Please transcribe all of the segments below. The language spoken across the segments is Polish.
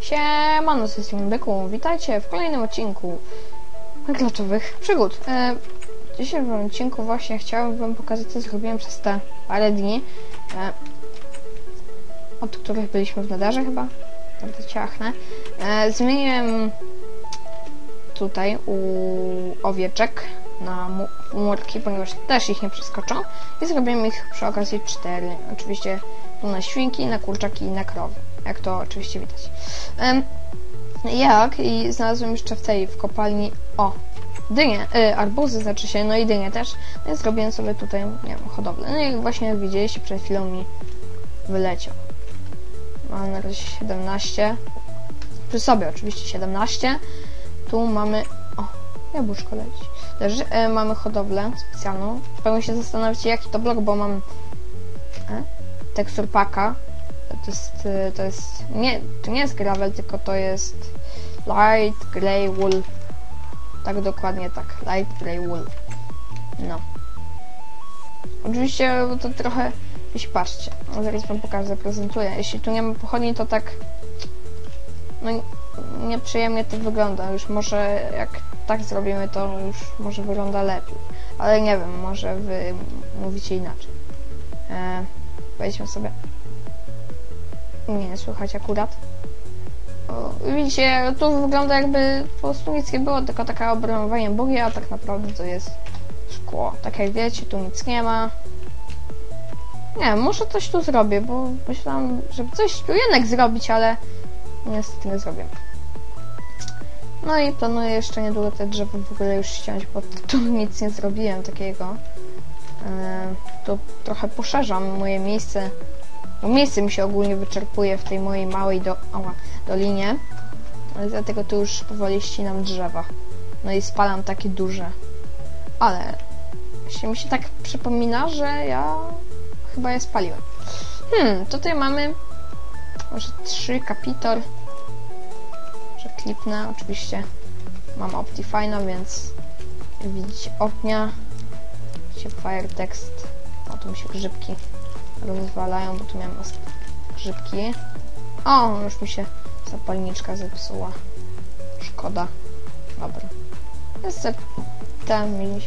Siemano, z Byku. Witajcie w kolejnym odcinku Glaczowych Przygód. E, w dzisiejszym odcinku właśnie chciałem wam pokazać, co zrobiłem przez te parę dni, e, od których byliśmy w nadarze chyba. Tak to ciachnę. E, zmieniłem tutaj u owieczek na mu murki, ponieważ też ich nie przeskoczą i zrobiłem ich przy okazji cztery. Oczywiście tu na świnki, na kurczaki i na krowy. Jak to oczywiście widać. Jak? I znalazłem jeszcze w tej, w kopalni, o, dynie, y, arbuzy znaczy się, no i dynie też. I zrobiłem sobie tutaj, nie wiem, hodowlę. No i właśnie jak widzieliście, przed chwilą mi wyleciał. Mam na razie 17. Przy sobie oczywiście 17. Tu mamy, o, jabłuszko leci. Też e, mamy hodowlę specjalną. Pewnie się zastanawiacie, jaki to blok, bo mam e, tekstur paka. To jest, e, to jest, nie, to nie jest gravel, tylko to jest light grey wool. Tak dokładnie tak, light grey wool. No. Oczywiście to trochę, jeśli patrzcie, no zaraz wam pokażę, zaprezentuję. Jeśli tu nie ma pochodni, to tak, no nieprzyjemnie to wygląda. Już może jak tak zrobimy, to już może wygląda lepiej. Ale nie wiem, może wy mówicie inaczej. E, wejdźmy sobie. Nie, słychać akurat. Widzicie, tu wygląda jakby po prostu nic nie było, tylko taka obramowanie bugi, a tak naprawdę to jest szkło. Tak jak wiecie, tu nic nie ma. Nie może coś tu zrobię, bo myślałam, żeby coś tu jednak zrobić, ale niestety nie zrobię. No i planuję jeszcze niedługo te drzewo w ogóle już ściąć, bo tu nic nie zrobiłem takiego. Yy, tu trochę poszerzam moje miejsce, bo miejsce mi się ogólnie wyczerpuje w tej mojej małej do, ała, dolinie. Ale dlatego tu już powoli ścinam drzewa. No i spalam takie duże. Ale się mi się tak przypomina, że ja chyba je spaliłem. Hmm, tutaj mamy może trzy kapitor że klipnę. Oczywiście mam Optifine'a, więc widzicie ognia, Fire Text. O, tu mi się grzybki rozwalają, bo tu miałem grzybki. O, już mi się zapalniczka zepsuła. Szkoda. Dobra. Niestety mi...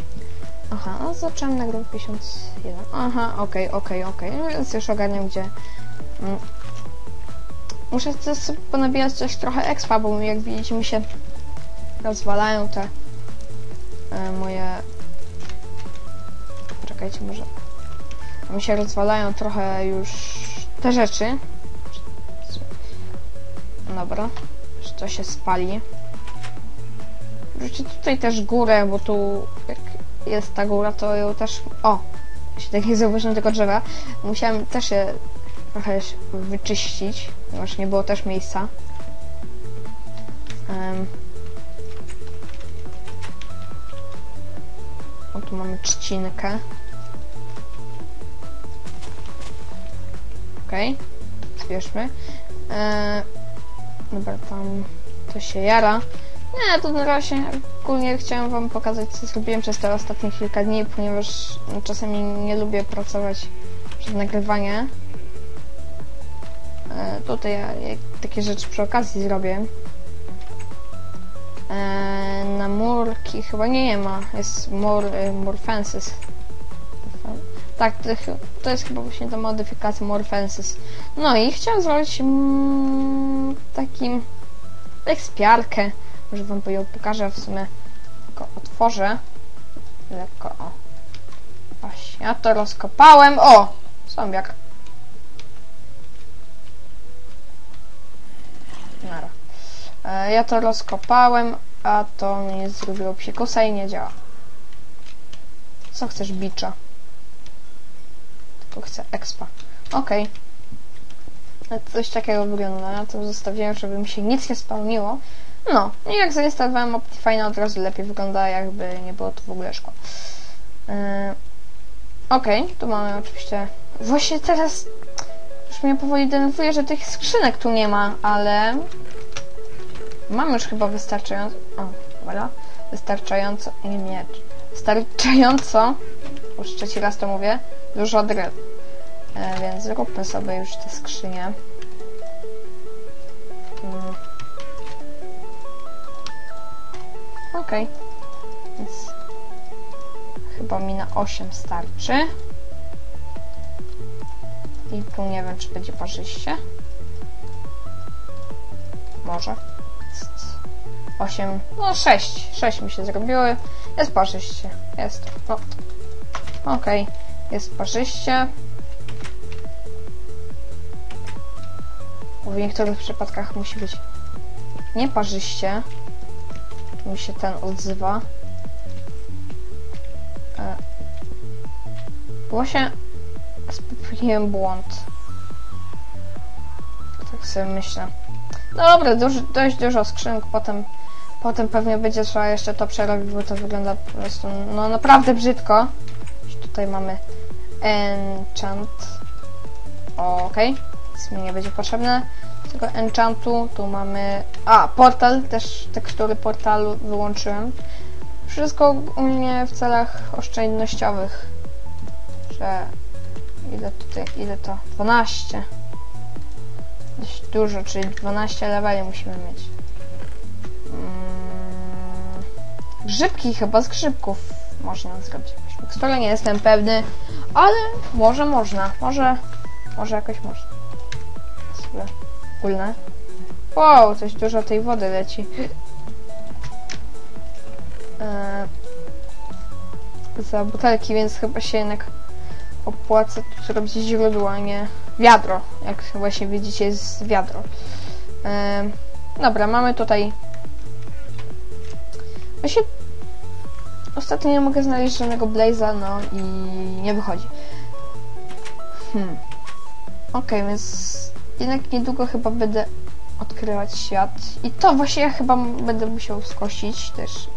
Aha, a zacząłem nagrać 51. Aha, okej, okay, okej, okay, okej. Okay. Więc już ogarniam, gdzie... Mm Muszę też ponabijać coś trochę expa, bo jak widzicie mi się rozwalają te e, moje... Czekajcie, może... Mi się rozwalają trochę już te rzeczy. Dobra. Że to się spali. Wróćcie tutaj też górę, bo tu jak jest ta góra, to ją też... O! Jeśli tak nie zauważyłem tego drzewa, musiałem też je trochę wyczyścić, ponieważ nie było też miejsca. Um. O, tu mamy trzcinkę. Okej, okay. zbierzmy. Eee, dobra, tam to się jara. Nie, to na razie ogólnie chciałem wam pokazać, co zrobiłem przez te ostatnie kilka dni, ponieważ czasami nie lubię pracować przed nagrywanie. E, tutaj ja, takie rzeczy przy okazji zrobię. E, na murki chyba nie, nie ma. Jest more, more fences. Tak, to, to, jest chyba właśnie ta modyfikacja more fences. No i chciałam zrobić mm, takim ekspiarkę. Może wam ją pokażę w sumie. Tylko otworzę. Lekko, o. Właśnie, ja to rozkopałem. O! Zombiak. Nara. E, ja to rozkopałem, a to mi zrobiło psikusa i nie działa. Co chcesz, bicza? Tylko chcę expa. Okej. Okay. Coś takiego wygląda. Na tym zostawiłem, żeby mi się nic nie spełniło. No, i jak zainstalowałem Optifine od razu lepiej wygląda, jakby nie było tu w ogóle szkła. Yy, Okej, okay, tu mamy oczywiście... Właśnie teraz już mnie powoli denerwuje, że tych skrzynek tu nie ma, ale Mam już chyba wystarczająco... O, dobra. Wystarczająco... Nie, nie. Wystarczająco... Już trzeci raz to mówię dużo gry. E, więc zróbmy sobie już te skrzynie. Mm. Okej. Okay. Więc chyba mi na 8 starczy. I tu nie wiem, czy będzie parzyście. Może. 8, no 6. 6 mi się zrobiły. Jest parzyście. Jest. O. Okej. Okay. Jest parzyście. W niektórych przypadkach musi być nieparzyście. Tu mi się ten odzywa. Właśnie popełniłem błąd. Tak sobie myślę. No dobra, duż, dość dużo skrzynek, potem, potem pewnie będzie trzeba jeszcze to przerobić, bo to wygląda po prostu no naprawdę brzydko. Tutaj mamy enchant. Okej, nic mi nie będzie potrzebne. Tego enchantu, tu mamy... A, portal, też tekstury portalu wyłączyłem. Wszystko ogólnie w celach oszczędnościowych. Że... Ile tutaj, ile to? 12. Dość dużo, czyli 12 leveli musimy mieć. Mm, grzybki chyba z grzybków można zrobić jakąś miksturę, nie jestem pewny, ale może można, może, może jakoś można. Sobie ogólne. Wow, coś dużo tej wody leci. Eee, za butelki, więc chyba się jednak opłaca tu zrobić źródło, a nie wiadro. Jak właśnie widzicie, jest wiadro. Eee, dobra, mamy tutaj... Właśnie ostatnio nie mogę znaleźć żadnego Blaze'a, no i nie wychodzi. Hmm. Okej, okay, więc jednak niedługo chyba będę odkrywać świat. I to właśnie ja chyba będę musiał skosić też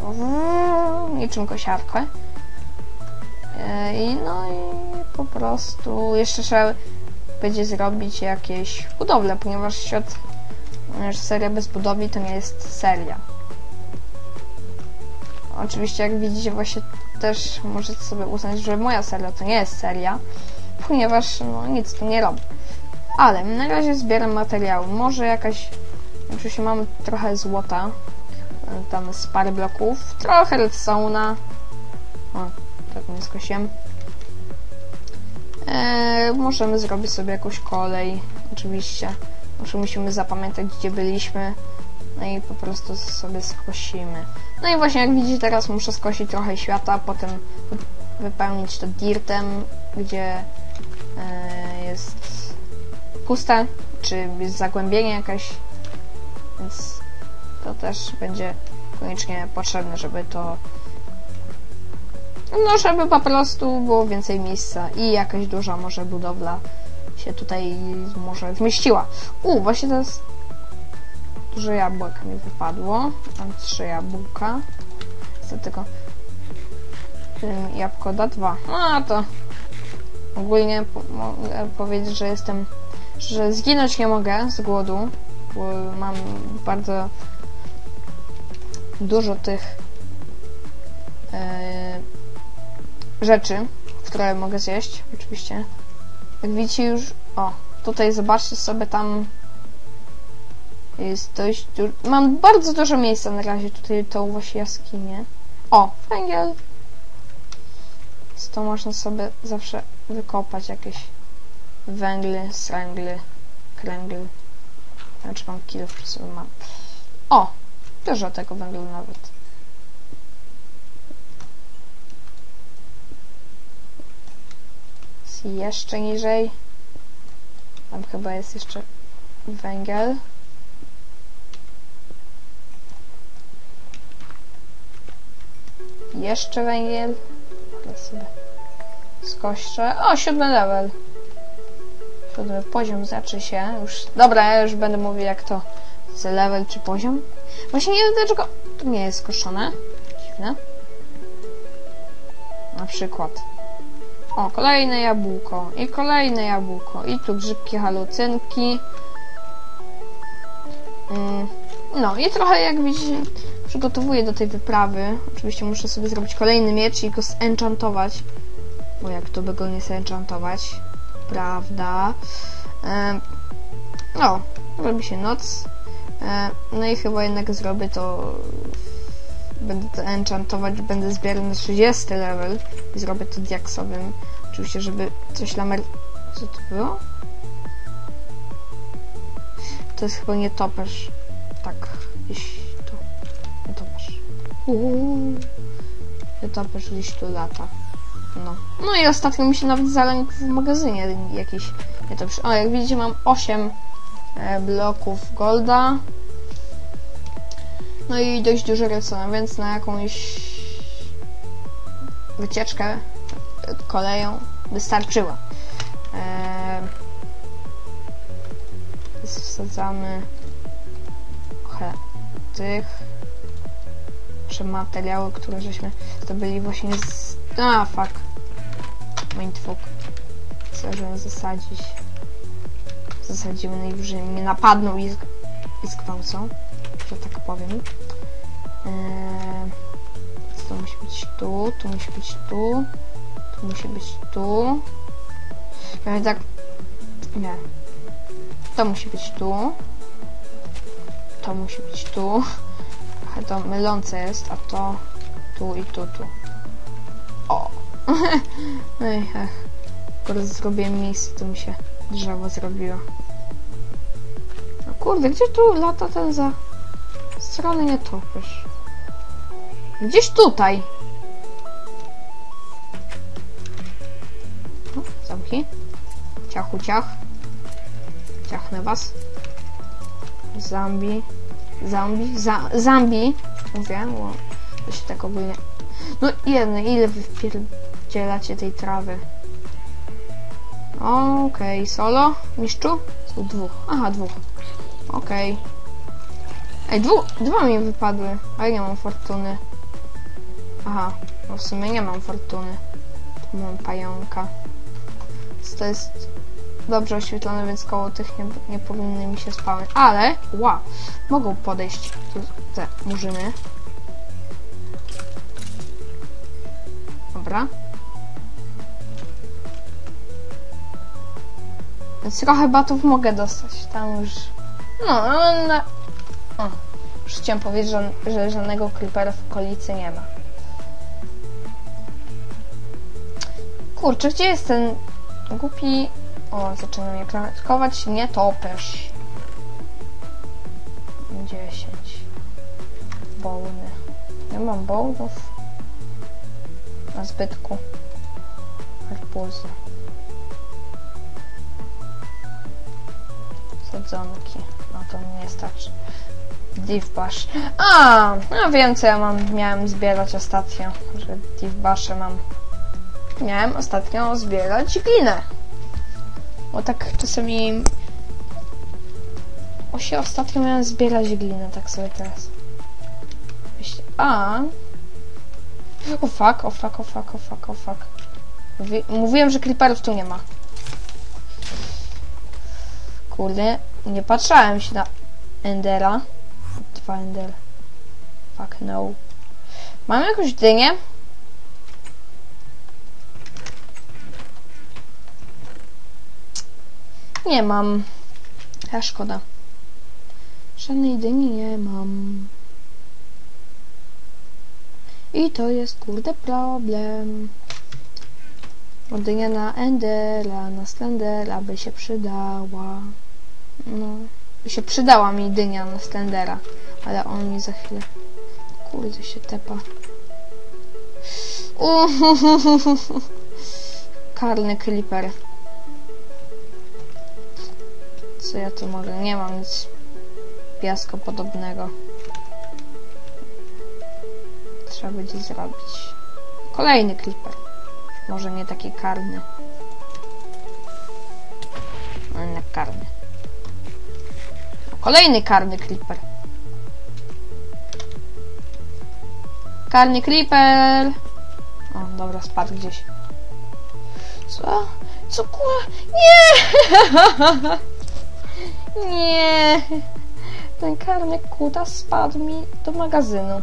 niczym kosiarkę. I no i po prostu jeszcze trzeba będzie zrobić jakieś budowle, ponieważ świat, ponieważ seria bez budowli to nie jest seria. Oczywiście jak widzicie właśnie też możecie sobie uznać, że moja seria to nie jest seria, ponieważ no nic tu nie robię. Ale na razie zbieram materiały. Może jakaś... Oczywiście mamy trochę złota. Tam z pary bloków. Trochę redstone'a. O, tak nie skosiłem. Eee, możemy zrobić sobie jakąś kolej. Oczywiście. Może musimy zapamiętać, gdzie byliśmy. No i po prostu sobie skosimy. No i właśnie jak widzicie teraz muszę skosić trochę świata, potem wypełnić to dirtem, gdzie e, jest puste, czy jest zagłębienie jakaś, więc to też będzie koniecznie potrzebne, żeby to no, żeby po prostu było więcej miejsca i jakaś duża może budowla się tutaj może zmieściła. U, właśnie to duże jabłek mi wypadło. Mam trzy jabłka. Z tego jabłko da dwa. No to ogólnie mogę powiedzieć, że jestem że zginąć nie mogę z głodu, bo mam bardzo dużo tych e, rzeczy, które mogę zjeść, oczywiście. Jak widzicie już, o, tutaj zobaczcie sobie tam jest dość mam bardzo dużo miejsca na razie tutaj tą właśnie jaskinię. O, węgiel. Z to można sobie zawsze wykopać jakieś węgle, sręgle, kręgle. Znaczy mam kilo mam. O! Dużo tego węgla nawet. Jeszcze niżej. Tam chyba jest jeszcze węgiel. Jeszcze węgiel. Ale sobie skoszczę. O, siódmy level siódmy poziom zacznie się już... Dobra, ja już będę mówił jak to z level czy poziom. Właśnie nie wiem dlaczego to nie jest skoszone. Dziwne. Na przykład. O, kolejne jabłko. I kolejne jabłko. I tu grzybki halucynki. Mm. No i trochę jak widzicie przygotowuję do tej wyprawy. Oczywiście muszę sobie zrobić kolejny miecz i go zenchantować. Bo jak to by go nie zenchantować? prawda? E, no, robi się noc. No i chyba jednak zrobię to będę to enchantować, będę zbierał na 30 level i zrobię to diaksowym. Oczywiście, żeby coś lamer... Co to było? To jest chyba nie toperz. Tak. Nie Uuu. Nie toperz gdzieś tu lata. No. No i ostatnio mi się nawet zalękł w magazynie jakiś nie toperz. O, jak widzicie mam 8 e, bloków golda. No i dość dużo redstone, więc na jakąś wycieczkę koleją wystarczyła. Eee, wsadzamy trochę tych czy materiały, które żeśmy zdobyli właśnie z... A, fuck. Mindfuck. Chcę, żeby zasadzić. Zasadzimy najwyżej mnie napadną i, i skwancą, że tak powiem. Eee, to musi być tu, tu musi być tu, tu musi być tu. Ja tak... Nie. To musi być tu. To musi być tu. Trochę to mylące jest, a to tu i tu, tu. O! Ej, ech. Akurat zrobiłem miejsce, to mi się drzewo zrobiło. No kurde, gdzie tu lata ten za... Strony nie topisz. Gdzieś tutaj. O, zamki. Ciachu, ciach. Ciachnę was. Zambi. Zambi. Za, zambi. Mówię, bo to się tak ogólnie... No jedno, ile wy wpierdzielacie tej trawy? Okej, okay. solo? Mistrzu? Są dwóch. Aha, dwóch. Okej. Okay. Ej, dwu, dwa mi wypadły, a ja nie mam fortuny. Aha, no w sumie nie mam fortuny. Tu mam pająka. Więc To jest dobrze oświetlone, więc koło tych nie, nie powinny mi się spawnić. Ale, wow, mogą podejść tu te murzyny. Dobra. Więc trochę batów mogę dostać. Tam już... No, ale. O, już chciałem powiedzieć, że, że żadnego creepera w okolicy nie ma. Kurczę, gdzie jest ten głupi... O, zaczyna mnie klatkować. Nie topesz. 10. Bołny. Ja mam bołnów. Na zbytku. Arbuzy. Sadzonki. No to nie starczy. Deep Bash. A, no wiem co ja mam, miałem zbierać ostatnio, że Deep Bashe mam. Miałem ostatnio zbierać glinę. Bo tak czasami... O się ostatnio miałem zbierać glinę, tak sobie teraz. Myślę, a... O fuck, o fuck, o fuck, o fuck, o fuck. Mówi mówiłem, że creeperów tu nie ma. Kurde, nie patrzałem się na Endera. Dwa Ender. Fuck no. Mam jakąś dynię? Nie mam. A szkoda. Żadnej dyni nie mam. I to jest kurde problem. Dynia na Endera, na Slendera by się przydała. No, by się przydała mi dynia na Slendera, ale on mi za chwilę. Kurde się tepa. Uhuhuhuhu. Karny creeper. Co ja tu mogę? Nie mam nic piaskopodobnego. Trzeba będzie zrobić. Kolejny creeper. Może nie taki karny. Ale nie karny. Kolejny karny creeper. Karny creeper. O, dobra, spadł gdzieś. Co? Co kurwa? Nie! Nie! Ten karny kuta spadł mi do magazynu.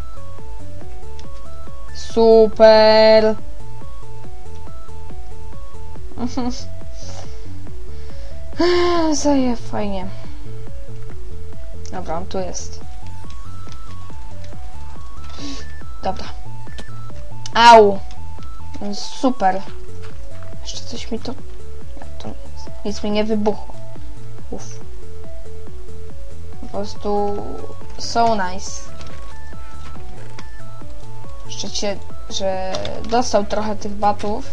Super! Zaje fajnie. Dobra, on tu jest. Dobra. Au! Super. Jeszcze coś mi to... Nic mi nie wybuchło. Uff. Po prostu... So nice. Jeszcze cię, że dostał trochę tych batów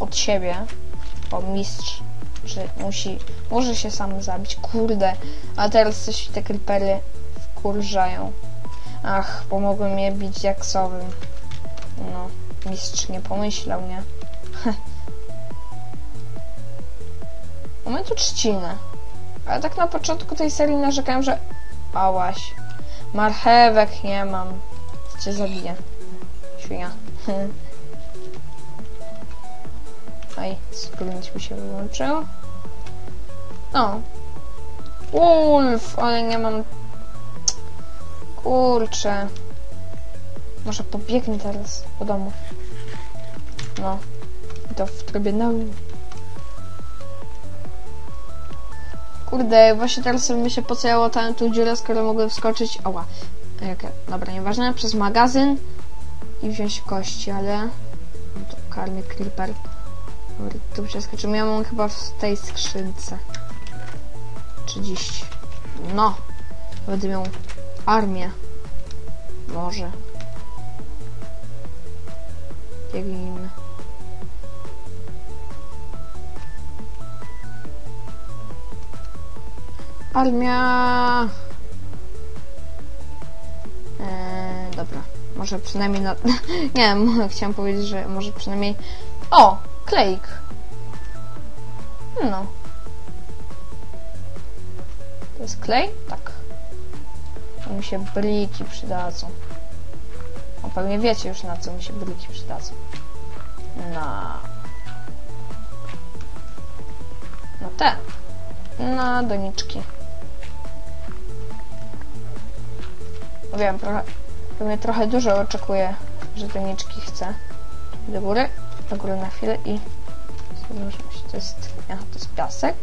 od siebie. Bo mistrz, że musi... Może się sam zabić. Kurde. A teraz coś te creepery wkurzają. Ach, pomogły mnie bić jaksowym. No, mistrz nie pomyślał, nie? Mamy tu trzcinę. Ale tak na początku tej serii narzekałem, że... Ałaś. Marchewek nie mam. Cię zabiję. Świnia. Aj, scrolling mi się wyłączył. O. Wolf, ale nie mam... Kurczę. Może pobiegnę teraz do domu. No. I to w trybie no. Kurde, właśnie teraz sobie myślę, po co ja łatałem tą dziurę, skoro mogłem wskoczyć... Oła. Okay. Dobra, nieważne. Przez magazyn i wziąć kości, ale... To karny creeper. Dobra, tu przeskoczymy. Ja mam chyba w tej skrzynce. 30. No. Będę miał armię. Może. Biegnijmy. Armia! Eee, dobra. Może przynajmniej na... Nie, chciałam powiedzieć, że może przynajmniej... O! Klejk! No. To jest klej? Tak. To mi się bliki przydadzą. O, pewnie wiecie już na co mi się bliki przydadzą. Na... Na te. Na doniczki. Wiem, trochę, pewnie trochę dużo oczekuję, że doniczki chcę. Do góry, do góry na chwilę i... To jest... Aha, to jest piasek.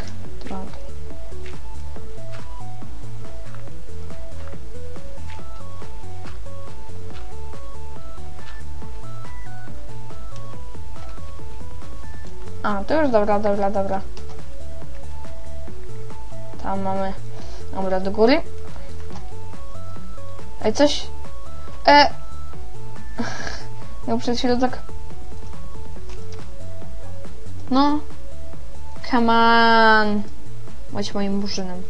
A, to już dobra, dobra, dobra. Tam mamy... Dobra, do góry. Ej, coś... E... No przed chwilą tak... No. Come on. Bądź moim murzynem.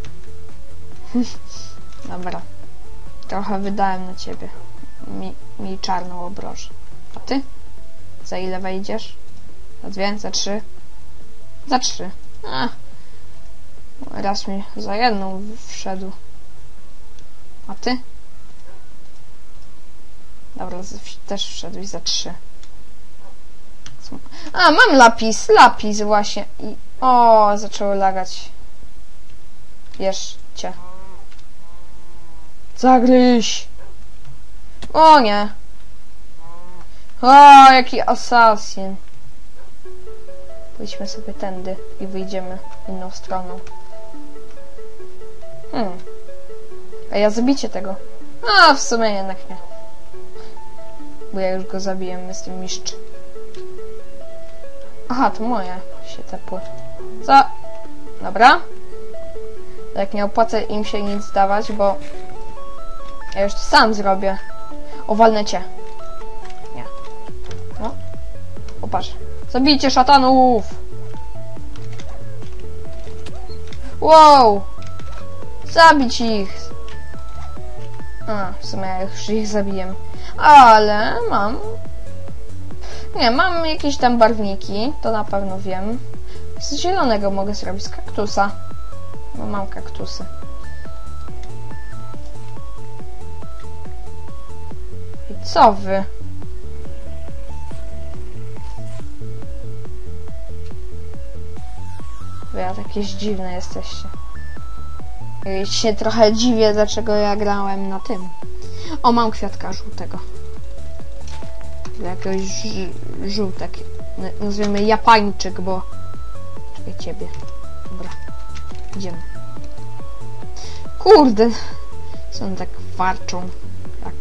Dobra. Trochę wydałem na ciebie. Mi, mi czarną obrożę. A ty? Za ile wejdziesz? Za dwie? Za trzy? Za trzy. A. Raz mi za jedną wszedł. A ty? Dobra, też wszedłeś za trzy. A, mam lapis, lapis właśnie. I... O, zaczęło lagać. Jeszcze. Zagryź! O nie! O, jaki asasin. Pójdźmy sobie tędy i wyjdziemy inną stroną. Hmm. A ja zabicie tego. A, w sumie jednak nie. Bo ja już go zabiłem, jestem mistrz. Aha, to moje się tepły. Co? Dobra. Jak nie opłacę im się nic dawać, bo ja już to sam zrobię. Owalnę cię. Nie. No. Popatrz. Zabijcie szatanów! Wow! Zabić ich! A, w sumie ja już ich zabiję. Ale mam... Nie, mam jakieś tam barwniki, to na pewno wiem. Z zielonego mogę zrobić, z kaktusa. No mam kaktusy. I co wy? Wy jakieś dziwne jesteście. Ja się trochę dziwię, dlaczego ja grałem na tym. O, mam kwiatka żółtego. Jakiegoś żółtek. Nazwiemy Japańczyk, bo... Czekaj, ciebie. Dobra. Idziemy. Kurde! One tak warczą? Jak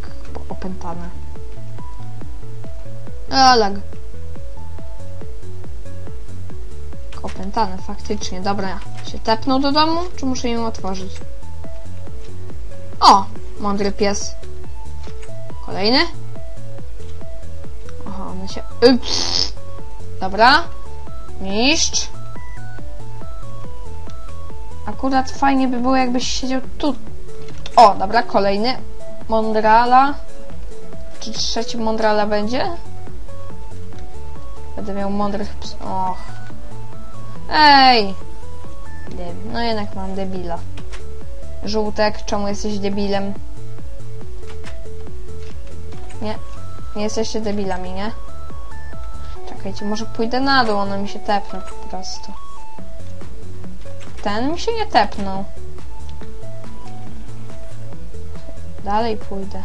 opętane. A, lag. Opętane, faktycznie. Dobra, się tepnął do domu, czy muszę ją otworzyć? O! Mądry pies. Kolejny? Aha, one się... Ups. Dobra. Niszcz. Akurat fajnie by było, jakbyś siedział tu. O, dobra, kolejny. Mondrala. Czy trzeci Mondrala będzie? Będę miał mądrych ps... Och. Ej! No jednak mam debila. Żółtek, czemu jesteś debilem? Nie. Nie jesteście debilami, nie? Czekajcie, może pójdę na dół, ono mi się tepnie po prostu. Ten mi się nie tepnął. Dalej pójdę.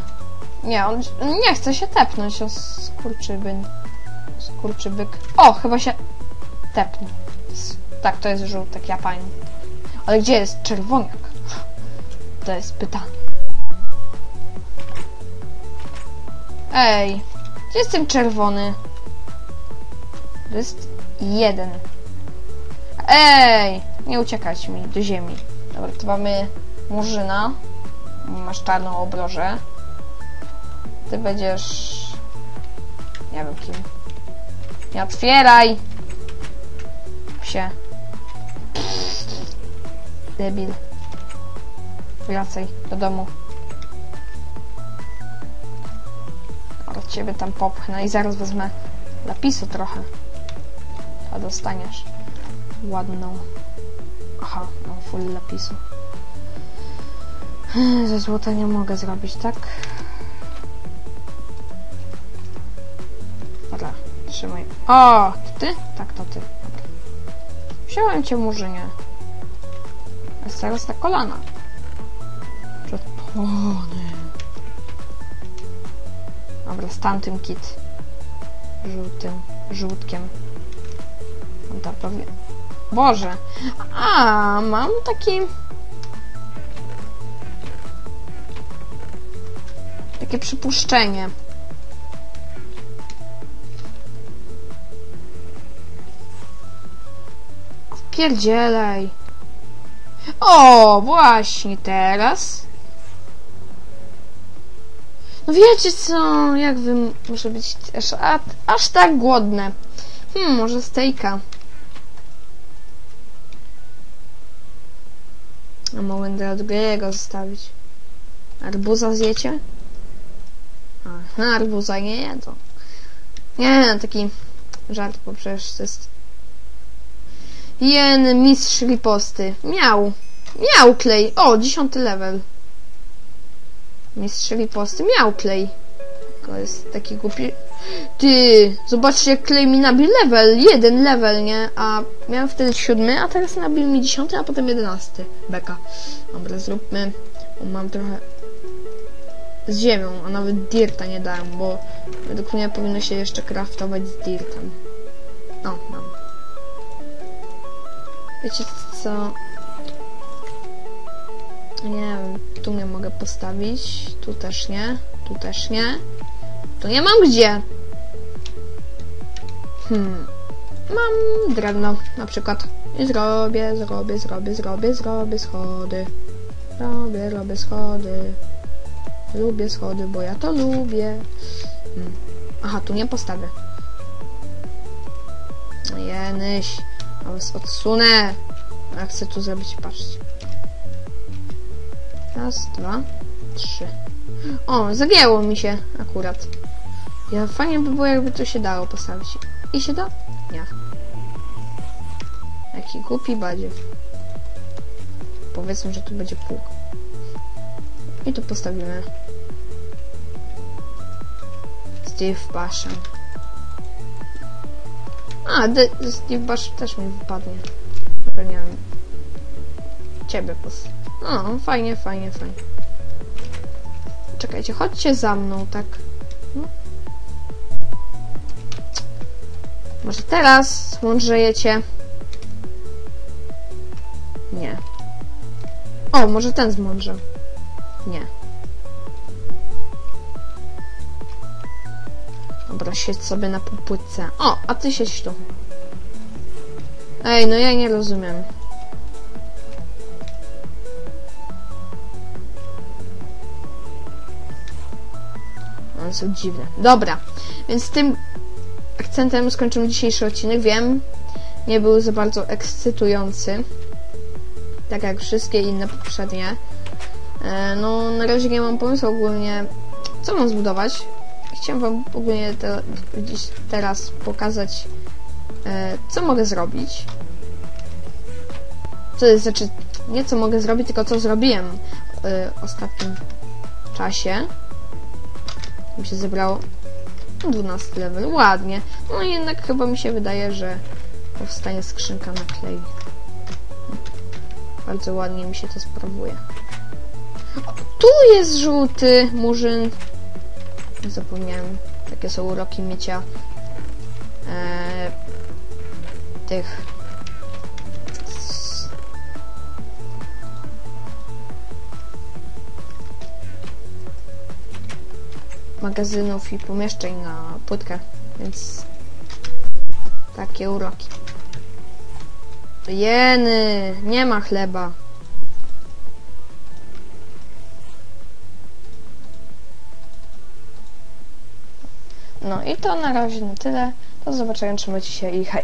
Nie, on nie chce się tepnąć, o skurczybyn. Skurczybyk. O, chyba się tepnął. Tak, to jest żółtek, ja pamiętam. Ale gdzie jest czerwoniak? To jest pytanie. Ej, gdzie jest ten czerwony? To jest jeden. Ej, nie uciekać mi do ziemi. Dobra, to mamy murzyna. Masz czarną obrożę. Ty będziesz... Nie wiem kim. Nie otwieraj! Psie. Debil. Wracaj do domu. Oraz ciebie tam popchnę i zaraz wezmę lapisu trochę. A dostaniesz ładną. Aha, mam full lapisu. Ze złota nie mogę zrobić, tak? Dobra, trzymaj. O, to ty? Tak, to ty. Wziąłem cię, murzynie. Jest teraz na kolana. Przedpony. Dobra, z tamtym kit. Żółtym, żółtkiem. On tam pewnie... Boże. A, mam taki... Takie przypuszczenie. Wpierdzielaj. O, właśnie teraz. No wiecie co, jak wy muszę być aż, aż tak głodne. Hmm, może stejka. A mogę dla drugiego zostawić. Arbuza zjecie? Aha, arbuza nie jedzą. Nie, taki żart, bo przecież to jest... Jen mistrz riposty. Miał. Miał klej. O, dziesiąty level. Mistrz riposty miał klej. To jest taki głupi... Ty, zobaczcie klej mi nabił level. Jeden level, nie? A miałem wtedy siódmy, a teraz nabił mi dziesiąty, a potem jedenasty. Beka. Dobra, zróbmy... Mam trochę z ziemią, a nawet dirta nie dałem, bo według mnie powinno się jeszcze craftować z dirtem. O, mam. Wiecie co? Nie wiem, tu nie mogę postawić, tu też nie, tu też nie. Tu nie mam gdzie. Hmm. Mam drewno na przykład. I zrobię, zrobię, zrobię, zrobię, zrobię schody. Robię, robię schody. Lubię schody, bo ja to lubię. Hmm. Aha, tu nie postawię. Jenyś. A was odsunę. Ja chcę tu zrobić, patrzcie. Raz, dwa, trzy. O, zagięło mi się akurat. Ja fajnie by było, jakby to się dało postawić. I się da? Nie. Jaki głupi badziew. Powiedzmy, że tu będzie pług. I tu postawimy Steve Bashem. A, Steve Bash też mi wypadnie. Wiem. Ciebie pos... O, fajnie, fajnie, fajnie. Czekajcie, chodźcie za mną, tak. No. Może teraz zmądrzejecie? Nie. O, może ten zmądrze. Nie. Dobra, siedź sobie na półpłytce. O, a ty siedź tu. Ej, no ja nie rozumiem. One są dziwne. Dobra, więc tym akcentem skończymy dzisiejszy odcinek. Wiem, nie był za bardzo ekscytujący. Tak jak wszystkie inne poprzednie. E, no, na razie nie mam pomysłu ogólnie, co mam zbudować. Chciałem wam ogólnie te, dziś teraz pokazać, e, co mogę zrobić. Co jest, znaczy, nie co mogę zrobić, tylko co zrobiłem e, w ostatnim czasie. Mi się zebrało 12 level, ładnie. No jednak chyba mi się wydaje, że powstanie skrzynka na klej. Bardzo ładnie mi się to sprawuje. O, tu jest żółty murzyn. Zapomniałem, jakie są uroki mycia e, tych magazynów i pomieszczeń na płytkę, więc takie uroki. Jeny, nie ma chleba. No i to na razie na tyle. Do zobaczenia, trzymajcie się i hej.